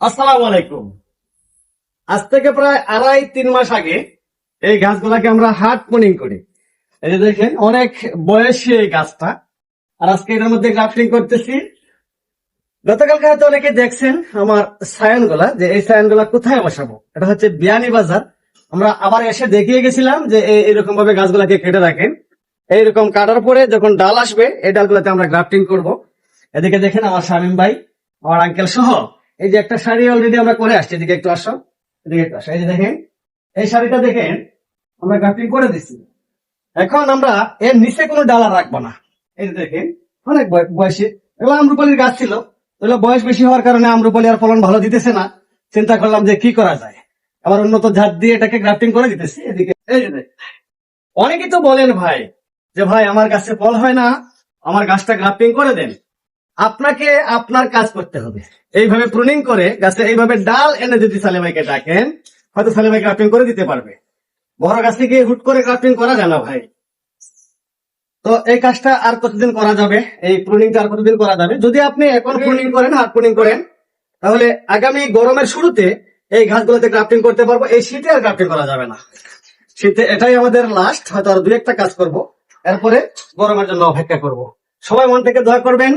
আসসালামু আলাইকুম। আজ থেকে প্রায় আড়াই, তিন মাস আগে এই গাছগুলাকে আমরা হাট পোনিং করি। এই যে দেখেন, অনেক বয়সী এই গাছটা। আর আজকে এটার মধ্যে গ্রাফটিং করতেছি। গতকালকে হয়তো অনেকে দেখছেন আমার সায়নগুলা যে এই সায়নগুলা কোথায় বসাবো? এটা হচ্ছে বিয়ানি বাজার। আমরা আবার এসে দেখিয়ে গেছিলাম যে এই- এইরকম ভাবে গাছগুলাকে কেটে রাখেন। এইরকম কাটার পরে যখন ডাল আসবে, এই ডালগুলাতে আমরা গ্রাফটিং করব। এদিকে দেখেন আমার শামীম ভাই, আমার আঙ্কেল সহ এই যে একটা শাড়ি অলরেডি আমরা করে আসছি, এদিকে একটু আসো, এদিকে একটু আসো। এই যে দেখেন, এই শাড়িটা দেখেন, আমরা গ্রাফটিং করে দিচ্ছি এখন আমরা এর নিচে কোনো ডালা রাখব না। এই যে দেখেন, অনেক বয়- বয়সী। এগুলো আমরুপালির গাছ ছিল। এগুলো বয়স বেশি হওয়ার কারণে আমরুপালি আর ফলন ভালো দিতেছে না। চিন্তা করলাম যে কি করা যায়। আবার উন্নত জাত দিয়ে এটাকে গ্রাফটিং করে দিতেছি, এদিকে এই যে। অনেকেই তো বলেন ভাই, যে ভাই, আমার গাছে ফল হয় না, আমার গাছটা গ্রাফটিং করে দেন। আপনাকে আপনার কাজ করতে হবে। এইভাবে প্রুনিং করে গাছে এইভাবে ডাল এনে যদি সালে ভাইকে ডাকেন, হয়তো সালে ভাই গ্রাফটিং করে দিতে পারবে। বড় গাছে গিয়ে হুট করে গ্রাফটিং করা যায় না ভাই। তো এই কাজটা আর কতদিন করা যাবে? এই প্রুনিংটা আর কতদিন করা যাবে? যদি আপনি এখন প্রুনিং করেন আর প্রুনিং করেন, তাহলে আগামী গরমের শুরুতে এই গাছগুলোতে গ্রাফটিং করতে পারব। এই শীতে আর গ্রাফটিং করা যাবে না। শীতে এটাই আমাদের লাস্ট হয়তো আর দুই একটা কাজ করব। এরপরে গরমের জন্য অপেক্ষা করব। সবাই মন থেকে দোয়া করবেন।